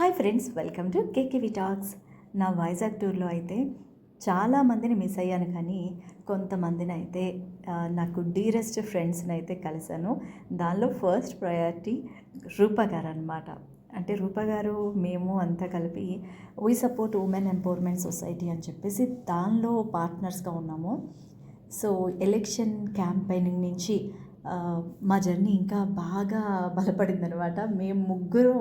Hi friends welcome to K K V talks. నా వైజాగ్ టూర్లో అయితే చాలా మందిని మిస్ అయ్యాను కానీ కొంతమందిని అయితే నాకు డీరెస్ట్ ఫ్రెండ్స్ని అయితే కలిశాను. దానిలో ఫస్ట్ ప్రయారిటీ రూప గారు అనమాట అంటే రూప గారు మేము అంతా కలిపి we support women empowerment society అని చెప్పేసి దానిలో పార్ట్నర్స్గా ఉన్నాము. సో ఎలక్షన్ క్యాంపెయినింగ్ నుంచి మా జర్నీ ఇంకా బాగా బలపడింది అనమాట మేము ముగ్గురం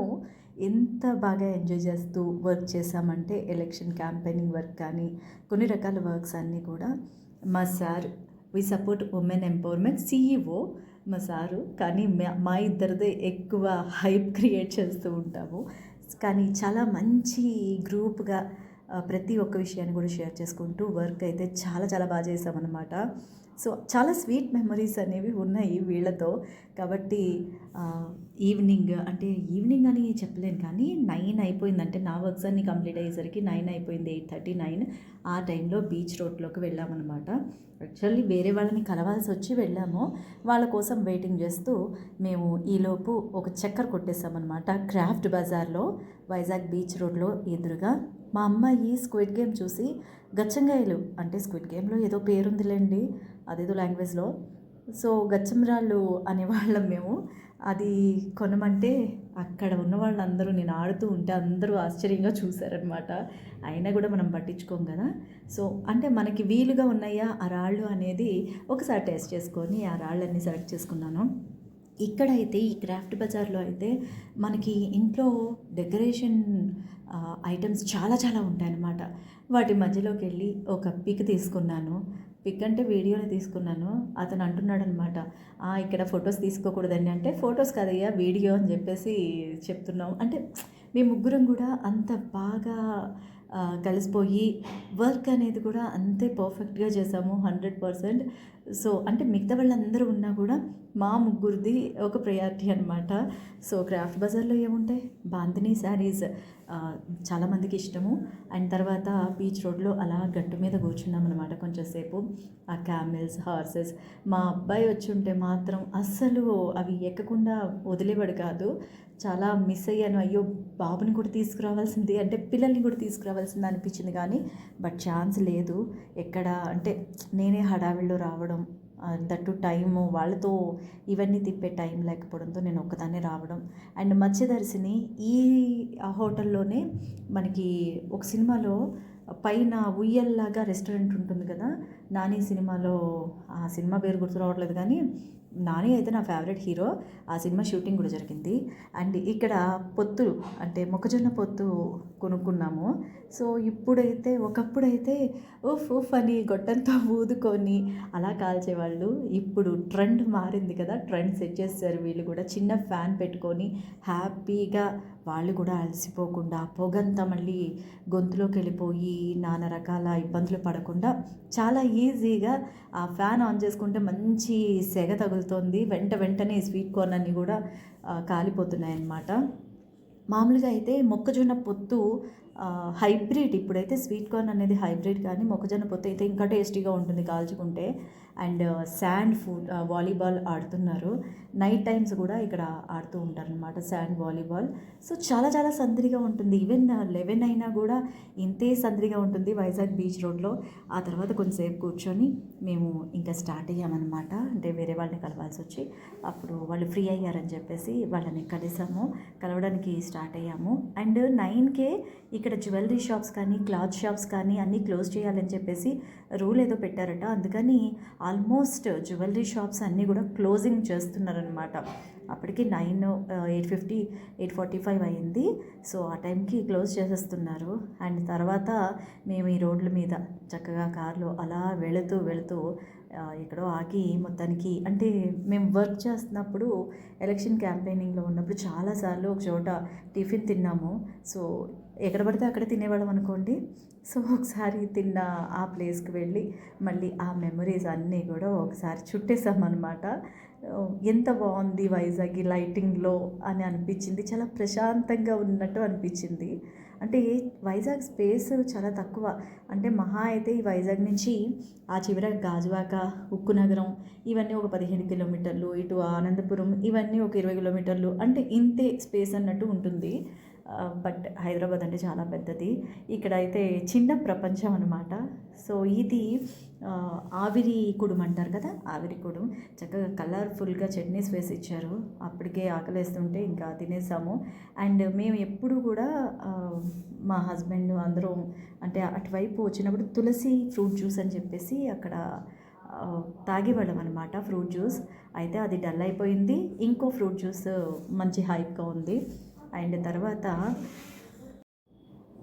ఎంత బాగా ఎంజాయ్ చేస్తూ వర్క్ చేసామంటే ఎలక్షన్ క్యాంపెయినింగ్ వర్క్ కానీ కొన్ని రకాల వర్క్స్ అన్నీ కూడా మా sir we support women empowerment CEO మా సారు. కానీ మా- మా ఇద్దరిదే ఎక్కువ హైప్ క్రియేట్ చేస్తూ ఉంటాము. కానీ చాలా మంచి గ్రూప్గా ప్రతి ఒక్క విషయాన్ని కూడా షేర్ చేసుకుంటూ వర్క్ అయితే చాలా చాలా బాగా చేసామన్నమాట సో చాలా స్వీట్ మెమరీస్ అనేవి ఉన్నాయి వీళ్ళతో. కాబట్టి ఈవినింగ్ అంటే ఈవినింగ్ అని చెప్పలేను కానీ నైన్ అయిపోయింది. అంటే నా వర్క్స్ అన్ని కంప్లీట్ అయ్యేసరికి నైన్ అయిపోయింది ఎయిట్ థర్టీ నైన్. ఆ టైంలో బీచ్ రోడ్లోకి వెళ్ళామన్నమాట. యాక్చువల్లీ వేరే వాళ్ళని కలవాల్సి వచ్చి వెళ్ళాము. వాళ్ళ కోసం వెయిటింగ్ చేస్తూ మేము ఈలోపు ఒక చక్కర కొట్టేసామన్నమాట. క్రాఫ్ట్ బజార్లో వైజాగ్ బీచ్ రోడ్లో ఎదురుగా. మా అమ్మాయి స్క్విడ్ గేమ్ చూసి గచ్చంగాయలు. అంటే స్క్విడ్ గేమ్లో ఏదో పేరుందిలేండి అదేదో లాంగ్వేజ్లో. సో గచ్చంరాళ్ళు అనేవాళ్ళం మేము. అది కొనమంటే అక్కడ ఉన్న వాళ్ళందరూ నేను ఆడుతూ ఉంటే అందరూ ఆశ్చర్యంగా చూశారనమాట అయినా కూడా మనం పట్టించుకోం కదా. సో అంటే మనకి వీలుగా ఉన్నాయా? ఆ రాళ్ళు అనేది ఒకసారి టెస్ట్ చేసుకొని ఆ రాళ్ళన్నీ సెలెక్ట్ చేసుకున్నాను. ఇక్కడైతే ఈ క్రాఫ్ట్ బజార్లో అయితే మనకి ఇంట్లో డెకరేషన్ ఐటమ్స్ చాలా చాలా ఉంటాయన్నమాట. వాటి మధ్యలోకి వెళ్ళి ఒక పిక్ తీసుకున్నాను. పిక్ అంటే వీడియోని తీసుకున్నాను. అతను అంటున్నాడు అనమాట ఇక్కడ ఫొటోస్ తీసుకోకూడదని. అంటే ఫొటోస్ కదయ్యా వీడియో అని చెప్పేసి చెప్తున్నాం అంటే మీ ముగ్గురం కూడా అంత బాగా కలిసిపోయి వర్క్ అనేది కూడా అంతే పర్ఫెక్ట్గా చేసాము హండ్రెడ్ పర్సెంట్. సో అంటే మిగతా వాళ్ళందరూ ఉన్నా కూడా మా ముగ్గురిది ఒక ప్రయారిటీ అనమాట సో క్రాఫ్ట్ బజార్లో ఏముంటాయి? బాంతిని శారీస్ చాలామందికి ఇష్టము. అండ్ తర్వాత బీచ్ రోడ్లో అలా గట్టు మీద కూర్చున్నాం అనమాట కొంచెంసేపు. ఆ క్యామెల్స్ హార్సెస్. మా అబ్బాయి వచ్చి ఉంటే మాత్రం అస్సలు అవి ఎక్కకుండా వదిలేవాడు కాదు. చాలా మిస్ అయ్యాను. అయ్యో బాబుని కూడా తీసుకురావాల్సింది. అంటే పిల్లల్ని కూడా తీసుకురావాల్సింది అనిపించింది కానీ బట్ ఛాన్స్ లేదు. ఎక్కడ అంటే నేనే హడావిడిలో రావడం దట్టు టైము వాళ్ళతో ఇవన్నీ తిప్పే టైం లేకపోవడంతో నేను ఒక్కదాన్నే రావడం. అండ్ మత్స్యదర్శిని ఈ ఆ హోటల్లోనే మనకి ఒక సినిమాలో పైన ఉయ్యల్లాగా రెస్టారెంట్ ఉంటుంది కదా నాని సినిమాలో ఆ సినిమా పేరు గుర్తు రావట్లేదు కానీ నాని అయితే నా ఫేవరెట్ హీరో ఆ సినిమా షూటింగ్ కూడా జరిగింది. అండ్ ఇక్కడ పొత్తు అంటే మొక్కజొన్న పొత్తు కొనుక్కున్నాము. సో ఇప్పుడైతే ఒకప్పుడైతే ఉఫ్ ఉఫ్ అని గొట్టంతో ఊదుకొని అలా కాల్చేవాళ్ళు. ఇప్పుడు ట్రెండ్ మారింది కదా ట్రెండ్ సెట్ చేస్తారు. వీళ్ళు కూడా చిన్న ఫ్యాన్ పెట్టుకొని హ్యాపీగా వాళ్ళు కూడా అలసిపోకుండా పొగంతా మళ్ళీ గొంతులోకి వెళ్ళిపోయి నానా రకాల ఇబ్బందులు పడకుండా చాలా ఈజీగా ఆ ఫ్యాన్ ఆన్ చేసుకుంటే మంచి సెగ తగులుతోంది. వెంట వెంటనే స్వీట్ కార్న్ అన్నీ కూడా కాలిపోతున్నాయి అన్నమాట మామూలుగా అయితే మొక్కజొన్న పొత్తు హైబ్రిడ్ ఇప్పుడైతే స్వీట్ కార్న్ అనేది హైబ్రిడ్ కానీ మొక్కజొన్న పొత్తు అయితే ఇంకా టేస్టీగా ఉంటుంది కాల్చుకుంటే. అండ్ శాండ్ ఫుడ్ వాలీబాల్ ఆడుతున్నారు. నైట్ టైమ్స్ కూడా ఇక్కడ ఆడుతూ ఉంటారు అనమాట శాండ్ వాలీబాల్ సో చాలా చాలా సందడిగా ఉంటుంది. ఈవెన్ లెవెన్ uh, అయినా కూడా ఇంతే సందడిగా ఉంటుంది వైజాగ్ బీచ్ రోడ్లో. ఆ తర్వాత కొంతసేపు కూర్చొని మేము ఇంకా స్టార్ట్ అయ్యామన్నమాట. అంటే వేరే వాళ్ళని కలవాల్సి వచ్చి అప్పుడు వాళ్ళు ఫ్రీ అయ్యారని చెప్పేసి వాళ్ళని కలిసాము. కలవడానికి స్టార్ట్ అయ్యాము. అండ్ నైన్కే ఇక్కడ జ్యువెలరీ షాప్స్ కానీ క్లాత్ షాప్స్ కానీ అన్నీ క్లోజ్ చేయాలని చెప్పేసి రూల్ ఏదో పెట్టారట. అందుకని ఆల్మోస్ట్ జ్యువెలరీ షాప్స్ అన్నీ కూడా క్లోజింగ్ చేస్తున్నారనమాట అప్పటికి nine eight fifty eight forty five అయింది. సో ఆ టైంకి క్లోజ్ చేసేస్తున్నారు. అండ్ తర్వాత మేము ఈ రోడ్ల మీద చక్కగా కార్లో అలా వెళుతూ వెళుతూ ఎక్కడో ఆగి మొత్తానికి అంటే మేము వర్క్ చేస్తున్నప్పుడు ఎలక్షన్ క్యాంపెయినింగ్లో ఉన్నప్పుడు చాలాసార్లు ఒక చోట టిఫిన్ తిన్నాము. సో ఎక్కడ పడితే అక్కడ తినేవాళ్ళం అనుకోండి. సో ఒకసారి తిన్న ఆ ప్లేస్కి వెళ్ళి మళ్ళీ ఆ మెమరీస్ అన్నీ కూడా ఒకసారి చుట్టేసామన్నమాట. ఎంత బాగుంది వైజాగ్ ఈ లైటింగ్లో అని అనిపించింది. చాలా ప్రశాంతంగా ఉన్నట్టు అనిపించింది. అంటే వైజాగ్ స్పేస్ చాలా తక్కువ. అంటే మహా అయితే ఈ వైజాగ్ నుంచి ఆ చివర గాజువాక ఉక్కు నగరం ఇవన్నీ ఒక పదిహేను కిలోమీటర్లు ఇటు ఆనందపురం ఇవన్నీ ఒక ఇరవై కిలోమీటర్లు. అంటే ఇంతే స్పేస్ అన్నట్టు ఉంటుంది. బట్ హైదరాబాద్ అంటే చాలా పెద్దది. ఇక్కడైతే చిన్న ప్రపంచం అనమాట సో ఇది ఆవిరి కుడుం అంటారు కదా ఆవిరి కుడుం. చక్కగా కలర్ఫుల్గా చట్నీస్ వేసి ఇచ్చారు అప్పటికే ఆకలేస్తుంటే ఇంకా తినేసాము. అండ్ మేము ఎప్పుడు కూడా మా హస్బెండ్ అందరం అంటే అటువైపు వచ్చినప్పుడు తులసి ఫ్రూట్ జ్యూస్ అని చెప్పేసి అక్కడ తాగేవాళ్ళం అనమాట ఫ్రూట్ జ్యూస్. అయితే అది డల్ అయిపోయింది. ఇంకో ఫ్రూట్ జ్యూస్ మంచి హైప్గా ఉంది. అండ్ తర్వాత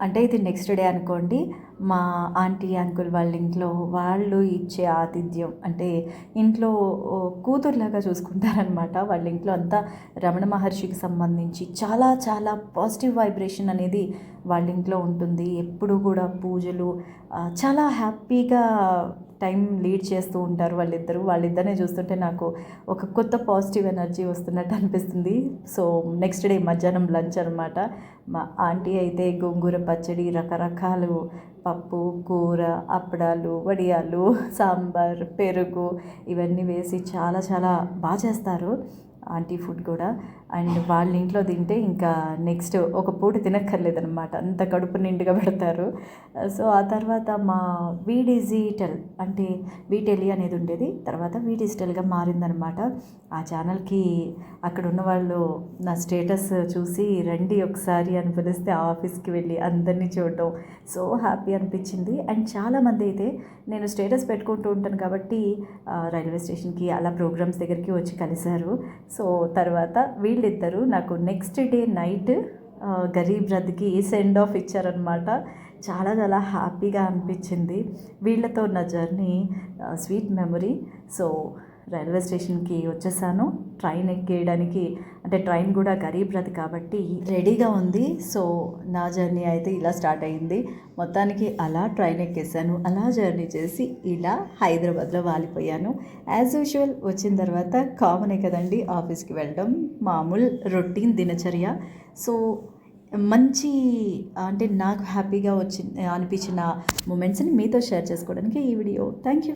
అంటే ఇది నెక్స్ట్ డే అనుకోండి మా ఆంటీ అంకుల్ వాళ్ళ ఇంట్లో వాళ్ళు ఇచ్చే ఆతిథ్యం అంటే ఇంట్లో కూతురులాగా చూసుకుంటారనమాట వాళ్ళ ఇంట్లో అంతా రమణ మహర్షికి సంబంధించి చాలా చాలా పాజిటివ్ వైబ్రేషన్ అనేది వాళ్ళ ఇంట్లో ఉంటుంది. ఎప్పుడు కూడా పూజలు చాలా హ్యాపీగా టైం లీడ్ చేస్తూ ఉంటారు వాళ్ళిద్దరూ. వాళ్ళిద్దరినే చూస్తుంటే నాకు ఒక కొత్త పాజిటివ్ ఎనర్జీ వస్తున్నట్టు అనిపిస్తుంది. సో నెక్స్ట్ డే మధ్యాహ్నం లంచ్ అనమాట మా ఆంటీ అయితే గోంగూర పచ్చడి రకరకాలు పప్పు కూర అప్పడాలు వడియాలు సాంబార్ పెరుగు ఇవన్నీ వేసి చాలా చాలా బాగా చేస్తారు. ఆంటీ ఫుడ్ కూడా. అండ్ వాళ్ళ ఇంట్లో తింటే ఇంకా నెక్స్ట్ ఒక పూట తినక్కర్లేదనమాట అంత కడుపు నిండుగా పెడతారు. సో ఆ తర్వాత మా వీడిజిటల్ అంటే వీటెలి అనేది ఉండేది. తర్వాత వీ డిజిటల్గా మారిందనమాట ఆ ఛానల్కి అక్కడ ఉన్న వాళ్ళు నా స్టేటస్ చూసి రండి ఒకసారి అని పిలిస్తే ఆఫీస్కి వెళ్ళి అందరినీ చూడటం సో హ్యాపీ అనిపించింది. అండ్ చాలామంది అయితే నేను స్టేటస్ పెట్టుకుంటూ ఉంటాను కాబట్టి రైల్వే స్టేషన్కి అలా ప్రోగ్రామ్స్ దగ్గరికి వచ్చి కలిశారు. సో తర్వాత వీ వీళ్ళిద్దరూ నాకు నెక్స్ట్ డే నైట్ గరీబ్ రథ్కి సెండ్ ఆఫ్ ఇచ్చారనమాట చాలా చాలా హ్యాపీగా అనిపించింది. వీళ్ళతో ఉన్న journey sweet memory so railway స్టేషన్కి వచ్చేసాను. ట్రైన్ ఎక్కేయడానికి అంటే ట్రైన్ కూడా గరీబ్ రథ్ కాబట్టి రెడీగా ఉంది. సో నా జర్నీ అయితే ఇలా స్టార్ట్ అయింది. మొత్తానికి అలా ట్రైన్ ఎక్కేసాను. అలా జర్నీ చేసి ఇలా హైదరాబాద్లో వాలిపోయాను. యాజ్ యూజువల్ వచ్చిన తర్వాత కామనే కదండి ఆఫీస్కి వెళ్ళడం. మామూలు రొటీన్ దినచర్య. సో మంచి అంటే నాకు హ్యాపీగా వచ్చి అనిపించిన మూమెంట్స్ని మీతో షేర్ చేసుకోవడానికి ఈ వీడియో. Thank you